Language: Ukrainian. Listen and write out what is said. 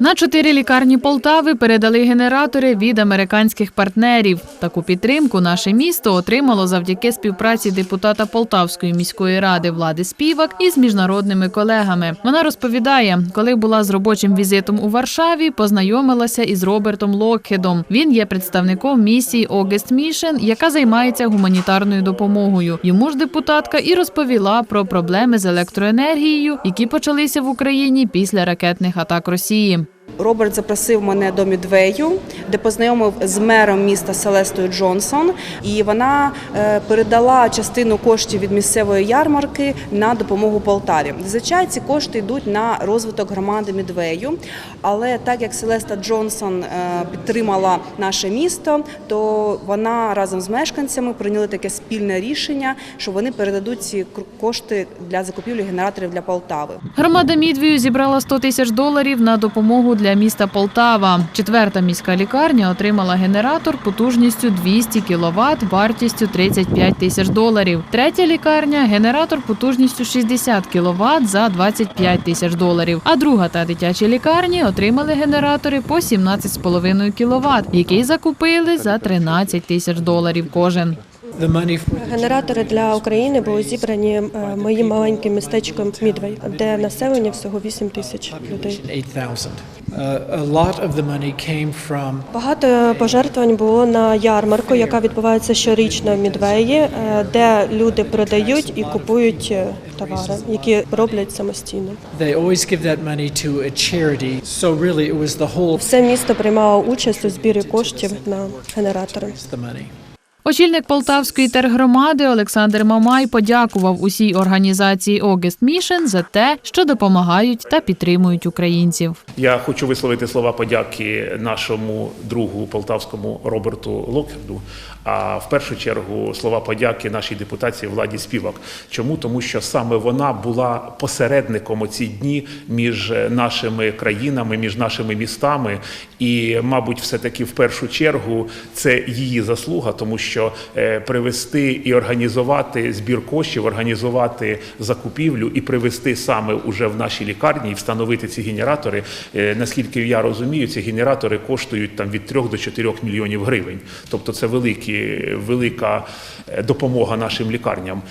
На чотири лікарні Полтави передали генератори від американських партнерів. Таку підтримку наше місто отримало завдяки співпраці депутата Полтавської міської ради Влади Співак із міжнародними колегами. Вона розповідає, коли була з робочим візитом у Варшаві, познайомилася із Робертом Локхедом. Він є представником місії August Mission, яка займається гуманітарною допомогою. Йому ж депутатка і розповіла про проблеми з електроенергією, які почалися в Україні після ракетних атак Росії. Росії. Роберт запросив мене до Мідвею, де познайомив з мером міста Селестою Джонсон, і вона е, передала частину коштів від місцевої ярмарки на допомогу Полтаві. Зазвичай ці кошти йдуть на розвиток громади Мідвею. Але так як Селеста Джонсон е, підтримала наше місто, то вона разом з мешканцями прийняли таке спільне рішення, що вони передадуть ці кошти для закупівлі генераторів для Полтави. Громада Мідвію зібрала 100 тисяч доларів на допомогу для міста Полтава. Четверта міська лікарня отримала генератор потужністю 200 кВт вартістю 35 тисяч доларів. Третя лікарня генератор потужністю 60 кВт за 25 тисяч доларів. А друга та дитячі лікарні отримали генератори по 17,5 кВт, які закупили за 13 тисяч доларів кожен. Генератори для України були зібрані е, моїм маленьким містечком Мідвей, де населення всього 8 тисяч людей. 8,000. Uh, Багато пожертвувань було на ярмарку, яка відбувається щорічно в Мідвеї, е, де люди продають і купують е, товари, які роблять самостійно. Все місто приймало участь у збірі коштів на генератори. Очільник Полтавської тергромади Олександр Мамай подякував усій організації August Mission за те, що допомагають та підтримують українців. Я хочу висловити слова подяки нашому другу полтавському Роберту Локхерду. А в першу чергу слова подяки нашій депутації Владі Співак. Чому? Тому що саме вона була посередником у ці дні між нашими країнами, між нашими містами. І, мабуть, все-таки в першу чергу це її заслуга, тому що е, привести і організувати збір коштів, організувати закупівлю і привести саме уже в наші лікарні і встановити ці генератори. Е, Наскільки я розумію, ці генератори коштують там від 3 до 4 мільйонів гривень. Тобто це великі, велика е, допомога нашим лікарням.